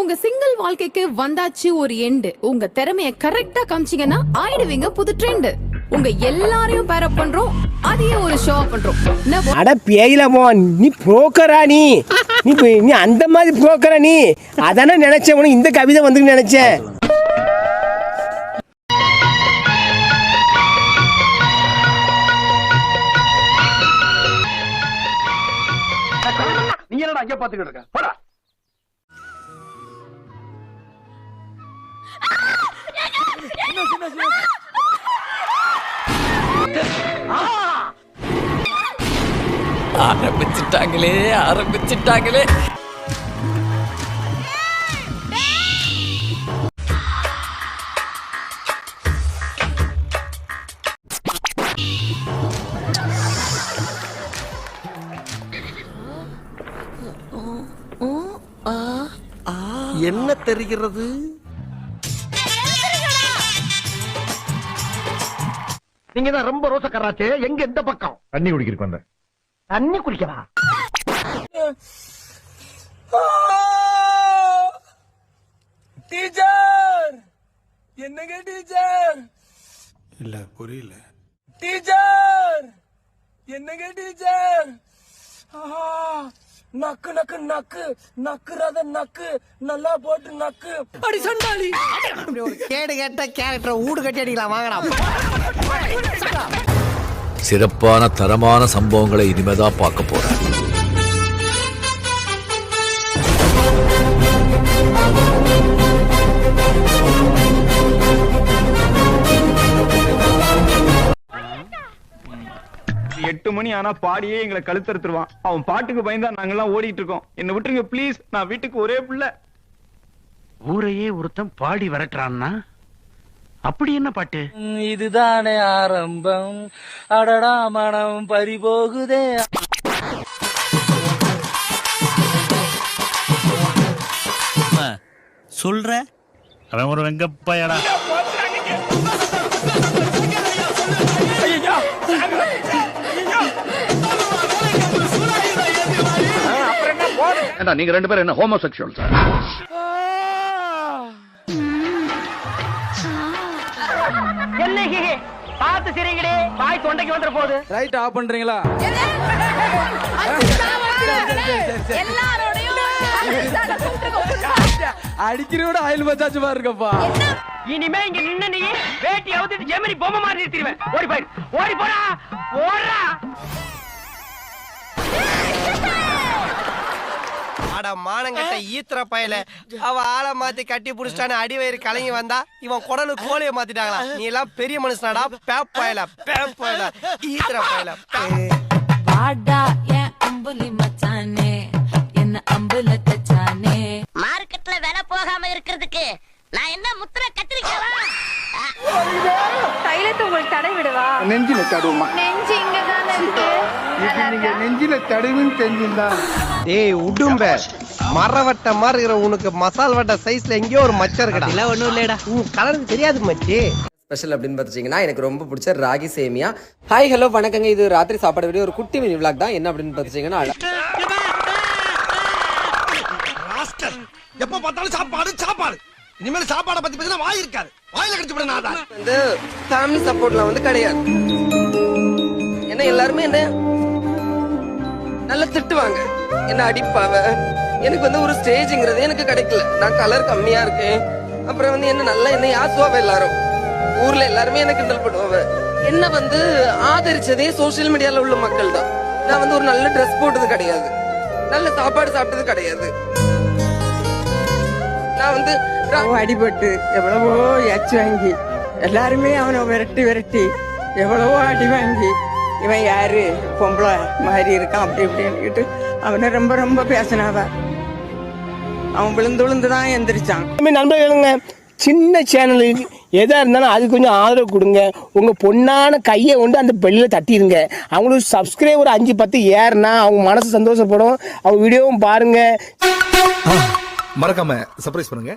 உங்க சிங்கிள் வாழ்க்கைக்கு வந்தாச்சு ஒரு எண்டு உங்க திறமைய கரெக்டா காமிச்சீங்கன்னா ஆயிடுவீங்க புது ட்ரெண்ட் உங்க எல்லாரையும் பேரப் பண்றோம் அதையே ஒரு ஷோ பண்றோம். அட பேயில போ நீ புரோக்கரா நீ? நீ நீ அந்த மாதிரி புரோக்கரா நீ? அதானே நினைச்சேன் உனக்கு இந்த கவிதை வந்து நினைச்சேன். நீ என்னடா அங்கே பாத்துக்கிட்டு இருக்க? ஆரம்பிச்சிட்டாங்களே ஆரம்பிச்சிட்டாங்களே. என்ன தெரிகிறது? நீங்க தான் ரொம்ப ரோசக்காராச்சே எங்க எந்த பக்கம்? தண்ணி குடிக்கிறதுக்கு வந்தேன். தண்ணி குடிக்கவா? டீச்சர்! என்னங்க டீச்சர்? இல்ல புரியல. டீச்சர்! என்னங்க டீச்சர்? ஆஹா, நக்கு நக்கு நக்கு. நக்குறத நக்கு. நல்லா போட்டு நக்கு. அடி சண்டாளி. கேடு கேட்ட கேரக்டர் ஊடு கட்டி அடிக்கலாம் வாங்கடா. சிறப்பான தரமான சம்பவங்களை இனிமேதான் பார்க்க போறேன். எட்டு மணி ஆனா பாடியே எங்களை கழுத்தறுத்துருவான் அவன் பாட்டுக்கு பயந்தா நாங்கெல்லாம் ஓடிட்டு இருக்கோம் என்ன விட்டுருங்க ப்ளீஸ் நான் வீட்டுக்கு ஒரே பிள்ளை ஊரையே ஒருத்தன் பாடி விரட்டுறான்னா அப்படி என்ன பாட்டு இதுதானே ஆரம்பம் அடடா மனம் பறிபோகுதே சொல்ற அவன் ஒரு வெங்கப்பையடா ஏண்டா நீங்க ரெண்டு பேரும் என்ன ஹோமோசெக்சுவல் சார் பார்த்து சிரிங்கடி வாய் தொண்டைக்கு வந்துட போகுது ரைட் ஆஃப் பண்றீங்களா? அடிக்கிறோட ஆயில் மச்சாச்சு பாருங்கப்பா. இனிமே இங்க நின்னு நீ வேட்டி அவுத்துட்டு ஜெமினி பொம்மை மாதிரி நிறுத்திடுவேன். ஓடி போய் ஓடி போடா. ஓடுறா. அட மானங்கட்ட ஈத்திர பயல. அவ ஆளை மாத்தி கட்டி புடிச்சிட்டான்னு அடி வயிறு கலங்கி வந்தா இவன் குடலு கோழிய மாத்திட்டாங்களா? நீ எல்லாம் பெரிய மனுஷனாடா பேப் பயல பேப் பயல. ஈத்திர பயல வாடா என் அம்புலி மச்சானே என்ன அம்புல தச்சானே மார்க்கெட்ல விலை போகாம இருக்கிறதுக்கு நான் என்ன முத்திர கத்திரிக்கவா? தைலத்தை உங்களுக்கு தடை விடவா? நெஞ்சில தடுமா. நெஞ்சு இங்க தானே இருக்கு நீங்க நெஞ்சில தடுவுன்னு தெரிஞ்சிருந்தா. ஏய் உடும்ப. மரவட்ட மாதிரி இருக்கிற உனக்கு மசால் வட்ட சைஸ்ல எங்கேயோ ஒரு மச்சம் இருக்குடா. இல்ல ஒண்ணும் இல்லடா உன் கலர் தெரியாது மச்சி. ஸ்பெஷல் அப்படின்னு பார்த்துச்சிங்கன்னா எனக்கு ரொம்ப பிடிச்ச ராகி சேமியா. ஹாய் ஹலோ வணக்கங்க. இது ராத்திரி சாப்பாடு வீடியோ ஒரு குட்டி மினி விளாக் தான். என்ன அப்படின்னு பார்த்துச்சிங்கன்னா எப்ப பார்த்தாலும் சாப்பாடு சாப்பாடு. இனிமேல் சாப்பாடை பத்தி பேசினா வாய் இருக்காது. வாயில கடிச்சு விட நான் வந்து ஃபேமிலி சப்போர்ட்லாம் வந்து கிடையாது. ஏன்னா எல்லாருமே என்ன? நல்லா திட்டுவாங்க. என்ன அடிப்பாவ? எனக்கு வந்து ஒரு ஸ்டேஜ்ங்கிறது எனக்கு கிடைக்கல. நான் கலர் கம்மியா இருக்கேன். அப்புறம் வந்து என்ன நல்லா என்ன யாசுவாவ எல்லாரும்? ஊர்ல எல்லாருமே எனக்கு கிண்டல் பண்ணுவாவ? என்ன வந்து ஆதரிச்சதே சோஷியல் மீடியால உள்ள மக்கள் தான் நான் வந்து ஒரு நல்ல ட்ரெஸ் போட்டது கிடையாது. நல்ல சாப்பாடு சாப்பிட்டது கிடையாது. நான் வந்து அடிபட்டு எவ்வளவோ எச்சு வாங்கி எல்லாருமே அவனை விரட்டி விரட்டி எவ்வளவோ அடி வாங்கி இவன் யாரு? பொம்பளை மாதிரி இருக்கான் அப்படி இப்படின்னுட்டு அவனை ரொம்ப ரொம்ப பேசினாவ. அவன் விழுந்து விழுந்து தான் எந்திரிச்சான். நண்பர்களுங்க சின்ன சேனலுக்கு எதா இருந்தாலும் அது கொஞ்சம் ஆதரவு கொடுங்க. உங்க பொண்ணான கையை கொண்டு அந்த பெல்லில தட்டிடுங்க அவங்களுக்கு சப்ஸ்கிரைபர் அஞ்சு பத்து ஏறுனா அவங்க மனசு சந்தோஷப்படும். அவங்க வீடியோவும் பாருங்க. மறக்காம சர்ப்ரைஸ் பண்ணுங்க.